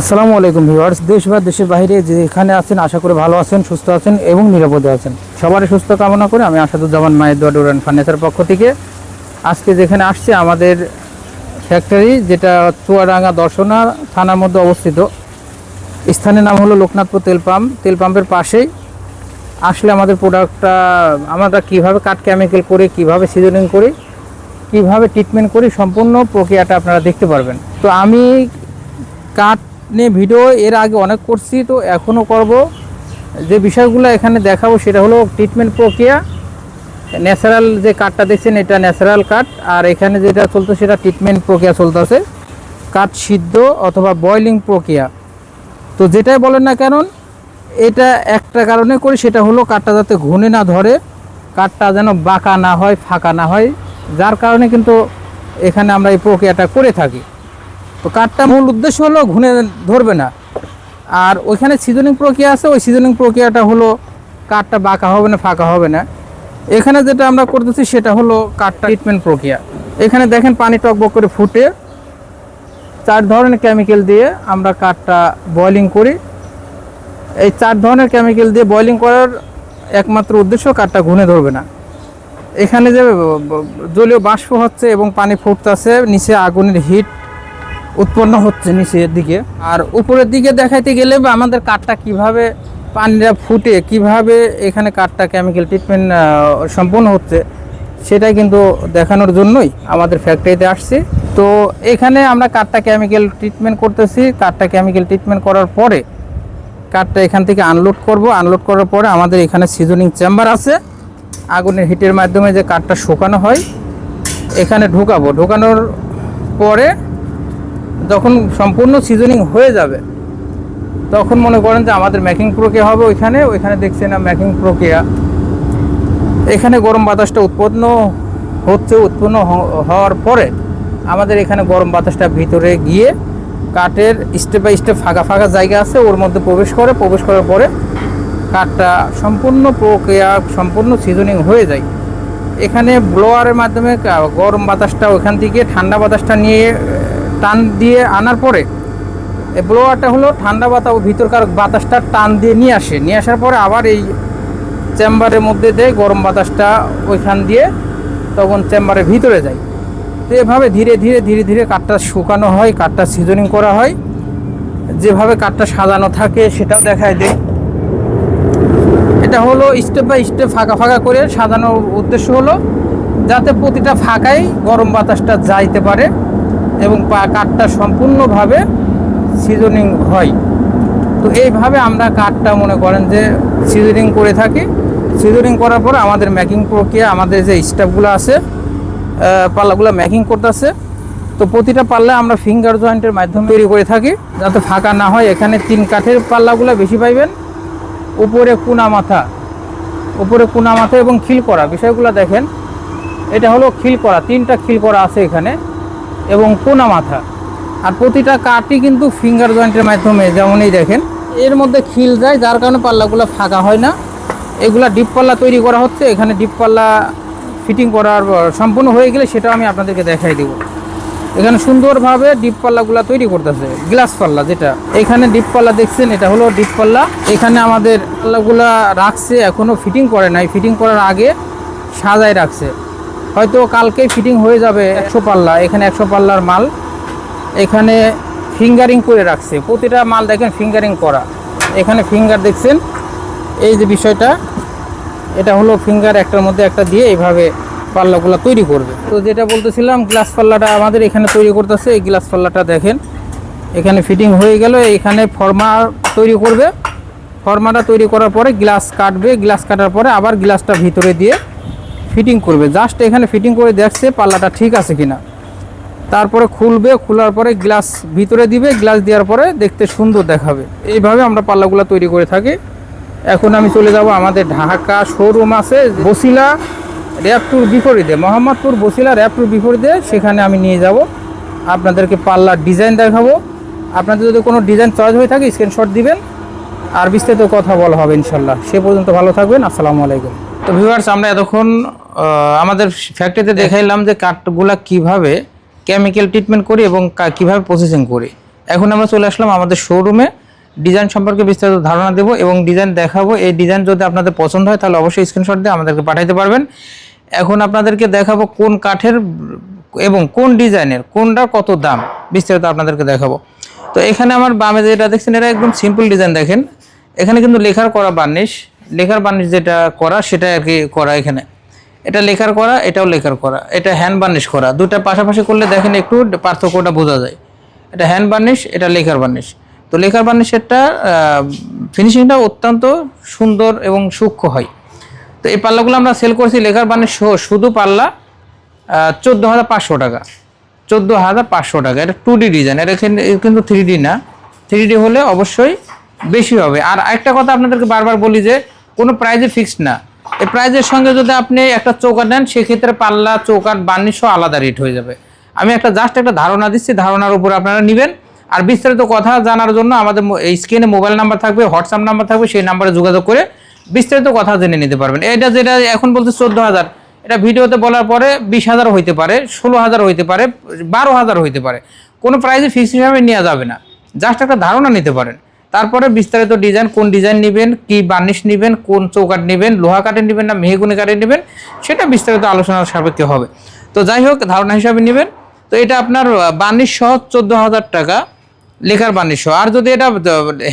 আসসালামু আলাইকুম ভিউয়ার্স, দেশ বা দেশের বাইরে যেখানে আছেন, আশা করি ভালো আছেন, সুস্থ আছেন এবং নিরাপদে আছেন। সবারই সুস্থ কামনা করে, আমি আসাদুজ্জামান মায়ের দোয়া ডোরান ফার্নিচার পক্ষ থেকে। আজকে যেখানে আসছে, আমাদের ফ্যাক্টরি যেটা চুয়াডাঙ্গা দর্শনা থানার মধ্যে অবস্থিত। স্থানের নাম হলো লোকনাথপুর তেল পাম্প। তেল পাম্পের পাশেই আসলে আমাদের প্রোডাক্টটা আমরা কীভাবে কাট কেমিক্যাল করে, কীভাবে সিজনিং করি, কীভাবে ট্রিটমেন্ট করি, সম্পূর্ণ প্রক্রিয়াটা আপনারা দেখতে পারবেন। তো আমি কাঠ নিয়ে ভিডিও এর আগে অনেক করছি, তো এখনও করব। যে বিষয়গুলো এখানে দেখাবো সেটা হলো ট্রিটমেন্ট প্রক্রিয়া ন্যাচারাল যে কাঠটা দেখছেন এটা ন্যাচারাল কাঠ আর এখানে যেটা চলতো সেটা ট্রিটমেন্ট প্রক্রিয়া চলতেছে। কাঠ সিদ্ধ অথবা বয়লিং প্রক্রিয়া। তো যেটাই বলেন না কেন, এটা একটা কারণে করি, সেটা হলো কাঠটা যাতে ঘুনে না ধরে কাঠটা যেন বাঁকা না হয়, ফাঁকা না হয়। যার কারণে কিন্তু এখানে আমরা এই প্রক্রিয়াটা করে থাকি। তো কাঠটা মূল উদ্দেশ্য হলো ঘুনে ধরবে না। আর ওইখানে সিজনিং প্রক্রিয়া আছে, ওই সিজনিং প্রক্রিয়াটা হলো কাঠটা বাঁকা হবে না, ফাঁকা হবে না। এখানে যেটা আমরা করতেছি সেটা হলো কাঠটা ট্রিটমেন্ট প্রক্রিয়া। এখানে দেখেন পানি টকবক করে ফুটে, চার ধরনের কেমিক্যাল দিয়ে আমরা কাঠটা বয়লিং করি। এই চার ধরনের কেমিক্যাল দিয়ে বয়লিং করার একমাত্র উদ্দেশ্য কাঠটা ঘুনে ধরবে না। এখানে যে জলীয় বাষ্প হচ্ছে এবং পানি ফুটতেছে, নিচে আগুনের হিট উৎপন্ন হচ্ছে নিচের দিকে। আর উপরের দিকে দেখাইতে গেলে আমাদের কাঠটা কীভাবে পানিটা ফুটে, কীভাবে এখানে কাঠটা কেমিক্যাল ট্রিটমেন্ট সম্পন্ন হচ্ছে, সেটাই কিন্তু দেখানোর জন্যই আমাদের ফ্যাক্টরিতে আসছি। তো এখানে আমরা কাঠটা কেমিক্যাল ট্রিটমেন্ট করতেছি। কাঠটা কেমিক্যাল ট্রিটমেন্ট করার পরে কাঠটা এখান থেকে আনলোড করব। আনলোড করার পরে আমাদের এখানে সিজনিং চেম্বার আছে। আগুনের হিটের মাধ্যমে যে কাঠটা শুকানো হয়, এখানে ঢুকাবো। ঢুকানোর পরে যখন সম্পূর্ণ সিজনিং হয়ে যাবে, তখন মনে করেন যে আমাদের ম্যাকিং প্রক্রিয়া হবে ওইখানে ওইখানে দেখছেন না ম্যাকিং প্রক্রিয়া এখানে গরম বাতাসটা উৎপন্ন হচ্ছে, উৎপন্ন হওয়ার পরে আমাদের এখানে গরম বাতাসটা ভিতরে গিয়ে কাঠের স্টেপ বাই স্টেপ ফাঁকা ফাঁকা জায়গা আছে, ওর মধ্যে প্রবেশ করে, প্রবেশ করার পরে কাঠটা সম্পূর্ণ প্রক্রিয়া, সম্পূর্ণ সিজনিং হয়ে যায়। এখানে ব্লোয়ারের মাধ্যমে গরম বাতাসটা ওখান থেকে ঠান্ডা বাতাসটা নিয়ে টান দিয়ে আনার পরে এই ব্লোয়ারটা হলো ঠান্ডা বাতাস ভিতরকার বাতাসটা টান দিয়ে নিয়ে আসে। নিয়ে আসার পরে আবার এই চেম্বারের মধ্যে দেয় গরম বাতাসটা ওইখান দিয়ে তখন চেম্বারের ভিতরে যায়। তো এভাবে ধীরে ধীরে ধীরে ধীরে কাঠটা শুকানো হয়, কাঠটা সিজনিং করা হয়। যেভাবে কাঠটা সাজানো থাকে সেটাও দেখায় দেয় এটা হলো স্টেপ বাই স্টেপ ফাঁকা ফাঁকা করে সাজানোর উদ্দেশ্য হলো যাতে প্রতিটা ফাঁকাই গরম বাতাসটা যাইতে পারে। এবং পা- কাঠটা সম্পূর্ণভাবে সিজনিং হয়। তো এইভাবে আমরা কাঠটা মনে করেন যে সিজনিং করে থাকি। সিজনিং করার পর আমাদের ম্যাকিং প্রক্রিয়া, আমাদের যে স্টাফগুলো আছে পাল্লাগুলো মেকিং করতেছে। তো প্রতিটা পাল্লা আমরা ফিঙ্গার জয়েন্টের মাধ্যমে তৈরি করে থাকি, যাতে ফাঁকা না হয়। এখানে তিন কাঠের পাল্লাগুলো বেশি পাইবেন। উপরে কুনা মাথা, উপরে কুনা মাথা এবং খিল করা। বিষয়গুলো দেখেন। এটা হলো খিল করা, তিনটা খিল করা আছে এখানে। এবং কোনা মাথা। আর প্রতিটা কাঠই কিন্তু ফিঙ্গার জয়েন্টের মাধ্যমে, যেমনই দেখেন। এর মধ্যে খিল যায়, যার কারণে পাল্লাগুলো ফাঁকা হয় না। এগুলা ডিপ পাল্লা তৈরি করা হচ্ছে। এখানে ডিপ পাল্লা ফিটিং করার সম্পূর্ণ হয়ে গেলে সেটা আমি আপনাদেরকে দেখাই দেবো। এখানে সুন্দরভাবে ডিপ পাল্লাগুলা তৈরি করতেছে গ্লাস পাল্লা যেটা। এখানে ডিপ পাল্লা দেখছেন, এটা হলো ডিপ পাল্লা। এখানে আমাদের পাল্লাগুলা রাখছে এখনও ফিটিং করে নাই। ফিটিং করার আগে সাজায় রাখছে। হয়তো কালকে ফিটিং হয়ে যাবে একশো পাল্লা, এখানে একশো পাল্লার মাল। এখানে ফিঙ্গারিং করে রাখছে। প্রতিটা মাল দেখেন ফিঙ্গারিং করা। এখানে ফিঙ্গার দেখছেন? এই যে বিষয়টা, এটা হলো ফিঙ্গার একটার মধ্যে একটা দিয়ে এইভাবে পাল্লাগুলো তৈরি করবে। তো যেটা বলতেছিলাম গ্লাস পাল্লাটা আমাদের এখানে তৈরি করতেছে। এই গ্লাস পাল্লাটা দেখেন, এখানে ফিটিং হয়ে গেল। এখানে ফর্মা তৈরি করবে। ফর্মাটা তৈরি করার পরে গ্লাস কাটবে। গ্লাস কাটার পরে আবার গ্লাসটা ভিতরে দিয়ে ফিটিং করবে। জাস্ট এখানে ফিটিং করে দেখছে পাল্লাটা ঠিক আছে কিনা। তারপরে খুলবে, খোলার পরে গ্লাস ভিতরে দিবে গ্লাস দেওয়ার পরে দেখতে সুন্দর দেখাবে। এইভাবে আমরা পাল্লাগুলো তৈরি করে থাকি। এখন আমি চলে যাব আমাদের ঢাকা শোরুম আছে, বসিলা র্যাপটুর বিপরীতে, মোহাম্মদপুর বসিলা র্যাপটুর বিপরীতে। সেখানে আমি নিয়ে যাব। আপনাদেরকে পাল্লার ডিজাইন দেখাবো। আপনাদের যদি কোনো ডিজাইন চয়েস হয়ে থাকে স্ক্রিনশট দিবেন। আর বিস্তারিত কথা বলা হবে ইনশাল্লাহ। সে পর্যন্ত ভালো থাকবেন। আসসালামু আলাইকুম। তো ভিউয়ার্স আমরা এতক্ষণ আমাদের ফ্যাক্টরিতে দেখাইলাম যে কাঠগুলা কীভাবে কেমিক্যাল ট্রিটমেন্ট করি এবং কীভাবে প্রসেসিং করি। এখন আমরা চলে আসলাম আমাদের শোরুমে ডিজাইন সম্পর্কে বিস্তারিত ধারণা দেবো এবং ডিজাইন দেখাবো। এই ডিজাইন যদি আপনাদের পছন্দ হয় তাহলে অবশ্যই স্ক্রিনশট দিয়ে আমাদেরকে পাঠাইতে পারবেন। এখন আপনাদেরকে দেখাবো কোন কাঠের এবং কোন ডিজাইনের কোনটা কত দাম বিস্তারিত আপনাদেরকে দেখাবো। তো এখানে আমার বামে যেটা দেখছেন এটা একদম সিম্পল ডিজাইন দেখেন। এখানে কিন্তু লেখার করা বার্নিশ লেখার বার্নিশ যেটা করা সেটা আর কি করা এখানে। এটা লেখার করা, এটাও লেখার করা, এটা হ্যান্ড বার্নিশ করা। দুটা পাশাপাশি করলে দেখেন একটু পার্থক্যটা বোঝা যায়। এটা হ্যান্ড বার্নিশ এটা লেখার বার্নিশ তো লেখার বার্নিশেরটা ফিনিশিংটা অত্যন্ত সুন্দর এবং সূক্ষ্ম হয়। তো এই পাল্লাগুলো আমরা সেল করছি লেখার বার্নিশ সহ, শুধু পাল্লা চোদ্দ হাজার পাঁচশো টাকা। চোদ্দ হাজার পাঁচশো টাকা। এটা টু ডি ডিজাইন এটা কিন্তু- থ্রি ডি না। থ্রি ডি হলে অবশ্যই বেশি হবে। আর একটা কথা আপনাদেরকে বারবার বলি যে, কোনো প্রাইজে ফিক্সড না। এই প্রাইজের সঙ্গে যদি আপনি একটা চৌকাট নেন, সেক্ষেত্রে পাল্লা চৌকাট বার্নিশ আলাদা রেট হয়ে যাবে। আমি একটা জাস্ট একটা ধারণা দিচ্ছি, ধারণার উপর আপনারা নেবেন। আর বিস্তারিত কথা জানার জন্য আমাদের এই স্ক্রিনে মোবাইল নাম্বার থাকবে হোয়াটসঅ্যাপ নাম্বার থাকবে, সেই নাম্বারে যোগাযোগ করে বিস্তারিত কথা জেনে নিতে পারবেন। এটা যেটা এখন বলতে চোদ্দ হাজার। এটা ভিডিওতে বলার পরে বিশ হাজার হইতে পারে, ষোলো হাজার হইতে পারে, বারো হাজার হইতে পারে। কোনো প্রাইজে ফিক্স হিসাবে নেওয়া যাবে না। জাস্ট একটা ধারণা নিতে পারেন। তারপরে বিস্তারিত ডিজাইন কোন ডিজাইন নেবেন, কি বার্নিশ নেবেন, কোন চৌকাট নেবেন, লোহা কাঠের নেবেন না, মেহগুনি কাঠের নেবেন, সেটা বিস্তারিত আলোচনার সাপেক্ষে হবে। তো যাই হোক, ধারণা হিসাবে নেবেন। তো এটা আপনার বার্নিশ সহ চোদ্দ হাজার টাকা, লেখার বার্নিশ সহ। আর যদি এটা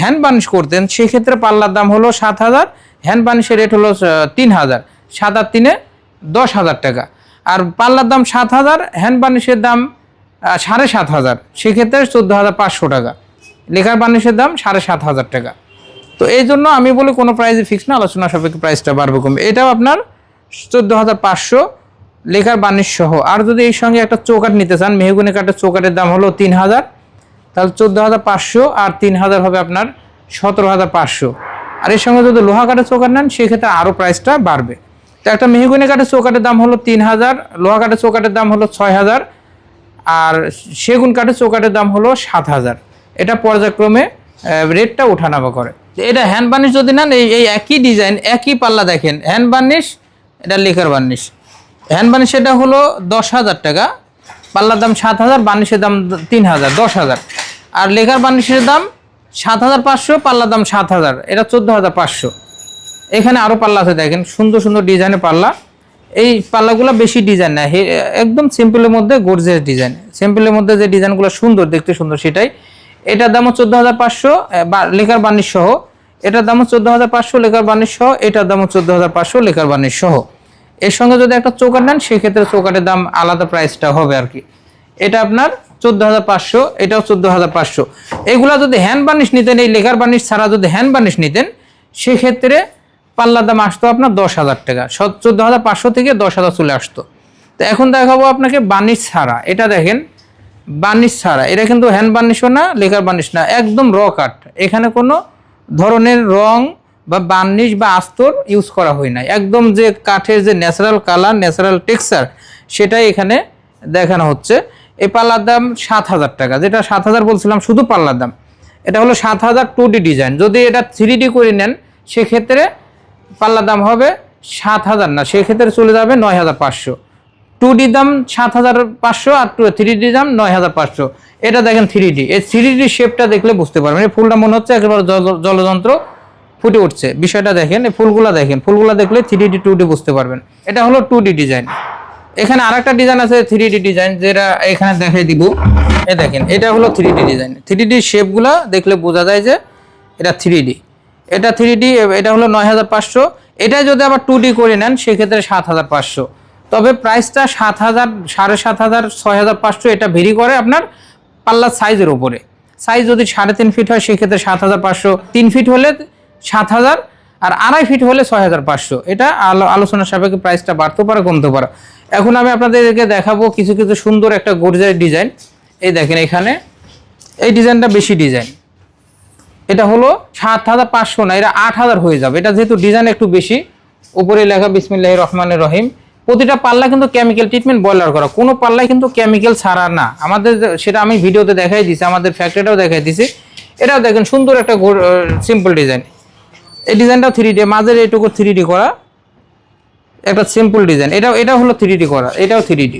হ্যান্ড বার্নিশ করতেন, সেক্ষেত্রে পাল্লার দাম হলো সাত হাজার হ্যান্ড বার্নিশের রেট হলো তিন হাজার। সাত আর তিনে দশ হাজার টাকা। আর পাল্লার দাম সাত হাজার হ্যান্ড বার্নিশের দাম সাড়ে সাত হাজার। সেক্ষেত্রে চোদ্দ হাজার পাঁচশো টাকা। লেখার বার্নিশের দাম সাড়ে সাত হাজার টাকা। তো এই জন্য আমি বলি কোনো প্রাইসে ফিক্স না, আলোচনা সাপেক্ষে প্রাইসটা বাড়বে কমবে। এটাও আপনার চোদ্দ হাজার পাঁচশো লেখার বার্নিশ সহ। আর যদি এই সঙ্গে একটা চৌকাট নিতে চান, মেহগুনি কাঠের চৌকাটের দাম হলো তিন হাজার, তাহলে চোদ্দ হাজার পাঁচশো আর তিন হাজার হবে আপনার সতেরো হাজার পাঁচশো। আর এর সঙ্গে যদি লোহা কাঠের চৌকাট নেন, সেক্ষেত্রে আরও প্রাইসটা বাড়বে। তো একটা মেহগুনি কাঠের চৌকাটের দাম হলো তিন হাজার, লোহা কাঠের চৌকাটের দাম হলো ছয় হাজার, আর সেগুন কাঠের চৌকাটের দাম হলো সাত হাজার। এটা পর্যায়ক্রমে রেটটা ওঠানামা করে। এটা হ্যান্ড বার্নিশ যদি নেন, এই এই একই ডিজাইন একই পাল্লা দেখেন হ্যান্ড বার্নিশ এটা লেখার বার্নিশ হ্যান্ড বার্নিশ এটা হলো দশ হাজার টাকা, পাল্লার দাম সাত হাজার বার্নিশের দাম তিন হাজার, দশ হাজার। আর লেখার বার্নিশের দাম সাত হাজার পাঁচশো, পাল্লার দাম সাত হাজার, এটা চোদ্দ হাজার পাঁচশো। এখানে আরও পাল্লা আছে, দেখেন, সুন্দর সুন্দর ডিজাইনের পাল্লা। এই পাল্লাগুলো বেশি ডিজাইন না একদম সিম্পলের মধ্যে গর্জিয়াস ডিজাইন সিম্পলের মধ্যে যে ডিজাইনগুলো সুন্দর, দেখতে সুন্দর, সেটাই এটার দামও চোদ্দ হাজার পাঁচশো লেখার বার্নিশ সহ। এটার দামও চোদ্দ হাজার পাঁচশো, লেখার বার্নিশ সহ। এটার দামও চোদ্দ হাজার পাঁচশো, লেখার বার্নিশ সহ। এর সঙ্গে যদি একটা চৌকাট নেন, সেক্ষেত্রে চৌকাটের দাম আলাদা প্রাইসটা হবে আর কি। এটা আপনার চোদ্দ হাজার পাঁচশো, এটাও চোদ্দ হাজার পাঁচশো। এগুলা যদি হ্যান্ড বার্নিশ নিতেন, এই লেখার বার্নিশ ছাড়া যদি হ্যান্ড বার্নিশ নিতেন, সেক্ষেত্রে পাল্লার দাম আসতো আপনার দশ হাজার টাকা। চোদ্দ হাজার পাঁচশো থেকে দশ হাজার চলে আসতো। তো এখন দেখাবো আপনাকে বার্নিশ ছাড়া। এটা দেখেন বার্নিশ ছাড়া। এটা কিন্তু হ্যান্ড বার্নিশও না লেখার বার্নিশ না, একদম র কাঠ এখানে কোনো ধরনের রং বা বার্নিশ বা আস্তর ইউজ করা হয় না একদম যে কাঠের যে ন্যাচারাল কালার ন্যাচারাল টেক্সচার সেটাই এখানে দেখানো হচ্ছে। এই পাল্লার দাম সাত হাজার টাকা, যেটা সাত হাজার বলছিলাম, শুধু পাল্লার দাম। এটা হলো সাত হাজার টু ডি ডিজাইন যদি এটা থ্রি ডি করে নেন, সেক্ষেত্রে পাল্লার দাম হবে সাত হাজার না, সেক্ষেত্রে চলে যাবে নয় হাজার পাঁচশো। টু ডি দাম সাত হাজার পাঁচশো আর টু থ্রি ডি দাম নয় হাজার পাঁচশো। এটা দেখেন থ্রি ডি এই থ্রি ডি শেপটা দেখলে বুঝতে পারবেন। এই ফুলটা মনে হচ্ছে একেবারে জল- জলযন্ত্র ফুটে উঠছে। বিষয়টা দেখেন, এই ফুলগুলা দেখেন। ফুলগুলা দেখলে থ্রি ডি টু ডি বুঝতে পারবেন। এটা হলো টু ডি ডিজাইন এখানে আরেকটা ডিজাইন আছে থ্রি ডি ডিজাইন যেটা এখানে দেখাই দিব। এ দেখেন, এটা হলো three D design three D শেপগুলা দেখলে বোঝা যায় যে এটা থ্রি ডি এটা থ্রি ডি এটা হলো নয় হাজার পাঁচশো। এটা যদি আবার টু ডি করে নেন, সেক্ষেত্রে সাত হাজার পাঁচশো। তবে প্রাইসটা সাত হাজার, সাড়ে সাত হাজার, ছয় হাজার, পাঁচশো এটা ভেরি করে আপনার পাল্লার সাইজের উপরে। সাইজ যদি সাড়ে তিন ফিট হয়, সেক্ষেত্রে সাত হাজার পাঁচশো। তিন ফিট হলে সাত হাজার, আর আড়াই ফিট হলে ছয় হাজার পাঁচশো। এটা আলো আলোচনার সাপেক্ষে প্রাইসটা বাড়তেও পারে, কমতে পারে। এখন আমি আপনাদেরকে দেখাবো কিছু কিছু সুন্দর একটা গর্জার ডিজাইন এই দেখেন এখানে। এই ডিজাইনটা বেশি ডিজাইন এটা হলো সাত হাজার পাঁচশো না, এটা আট হাজার হয়ে যাবে। এটা যেহেতু ডিজাইন একটু বেশি, উপরে লেখা বিসমিল্লাহ রহমানের রহিম। প্রতিটা পাল্লা কিন্তু কেমিক্যাল ট্রিটমেন্ট বয়লার করা। কোনো পাল্লায় কিন্তু কেমিক্যাল ছাড়া না। আমাদের সেটা আমি ভিডিওতে দেখাই দিছি, আমাদের ফ্যাক্টরিটাও দেখাই দিছি। এটাও দেখেন সুন্দর একটা সিম্পল ডিজাইন এই ডিজাইনটাও থ্রি ডি মাঝের এইটুকু থ্রি ডি করা। একটা সিম্পল ডিজাইন এটাও এটা হলো থ্রি ডি করা। এটাও থ্রি ডি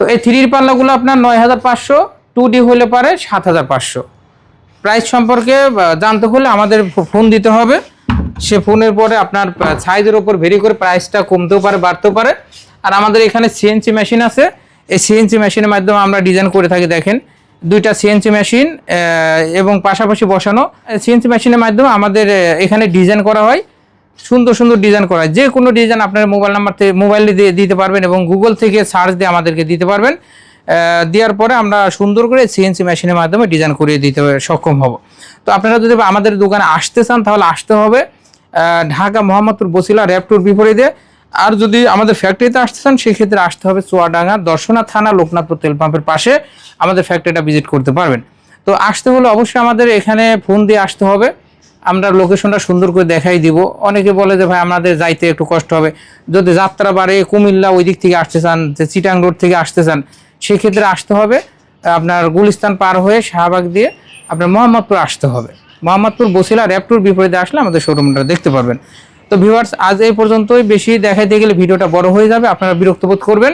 তো এই থ্রি ডি পাল্লাগুলো আপনার নয় হাজার পাঁচশো টু ডি হলে পারে সাত হাজার পাঁচশো। প্রাইস সম্পর্কে জানতে হলে আমাদের ফোন দিতে হবে। সে ফোনের পরে আপনার সাইজের উপর ভেরি করে প্রাইসটা কমতেও পারে, বাড়তেও পারে। আর আমাদের এখানে সিএনসি মেশিন আছে। এই সিএনসি মেশিনের মাধ্যমে আমরা ডিজাইন করে থাকি, দেখেন। দুইটা সিএনসি মেশিন এবং পাশাপাশি বসানো। সিএনসি মেশিনের মাধ্যমে আমাদের এখানে ডিজাইন করা হয়। সুন্দর সুন্দর ডিজাইন করা হয়। যে কোনো ডিজাইন আপনার মোবাইল নাম্বার থেকে মোবাইলে দিয়ে দিতে পারবেন এবং গুগল থেকে সার্চ দিয়ে আমাদেরকে দিতে পারবেন। দেওয়ার পরে আমরা সুন্দর করে সিএনসি মেশিনের মাধ্যমে ডিজাইন করিয়ে দিতে সক্ষম হব। তো আপনারা যদি আমাদের দোকানে আসতে চান, তাহলে আসতে হবে। ঢাকা মোহাম্মদপুর বসিলা র্যাপটুর বিপরীতে। আর যদি আমাদের ফ্যাক্টরিতে আসতে চান, সেক্ষেত্রে আসতে হবে চুয়াডাঙ্গা, দর্শনা থানা, লোকনাথপুর তেল পাম্পের পাশে। আমাদের ফ্যাক্টরিটা ভিজিট করতে পারবেন। তো আসতে হলে অবশ্যই আমাদের এখানে ফোন দিয়ে আসতে হবে। আমরা লোকেশনটা সুন্দর করে দেখাই দিব। অনেকে বলে যে, ভাই, আমাদের যাইতে একটু কষ্ট হবে। যদি যাত্রা বাড়ে, কুমিল্লা ওই দিক থেকে আসতে চান, যে চিটাং রোড থেকে আসতে চান, সেক্ষেত্রে আসতে হবে। আপনার গুলিস্তান পার হয়ে শাহবাগ দিয়ে আপনার মোহাম্মদপুর আসতে হবে। মোহাম্মদপুর, বসিলা র্যাপটুর বিপরীতে আসলে আমাদের শোরুমটা দেখতে পারবেন। তো ভিউয়ার্স আজ এই পর্যন্তই। বেশি দেখাইতে গেলে ভিডিওটা বড় হয়ে যাবে, আপনারা বিরক্ত বোধ করবেন।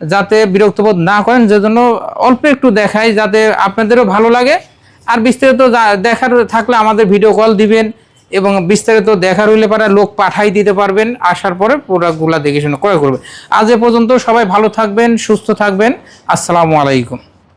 যাতে বিরক্ত বোধ না করেন যে জন্য অল্প একটু দেখাই, যাতে আপনাদেরও ভালো লাগে। আর বিস্তারিত দেখার থাকলে আমাদের ভিডিও কল দিবেন এবং বিস্তারিত দেখার হইলে পারে লোক পাঠাই দিতে পারবেন, আসার পরে প্রোডাক্টগুলো দেখে শুনে ক্রয় করবে আজ এ পর্যন্ত সবাই ভালো থাকবেন, সুস্থ থাকবেন। আসসালামু আলাইকুম।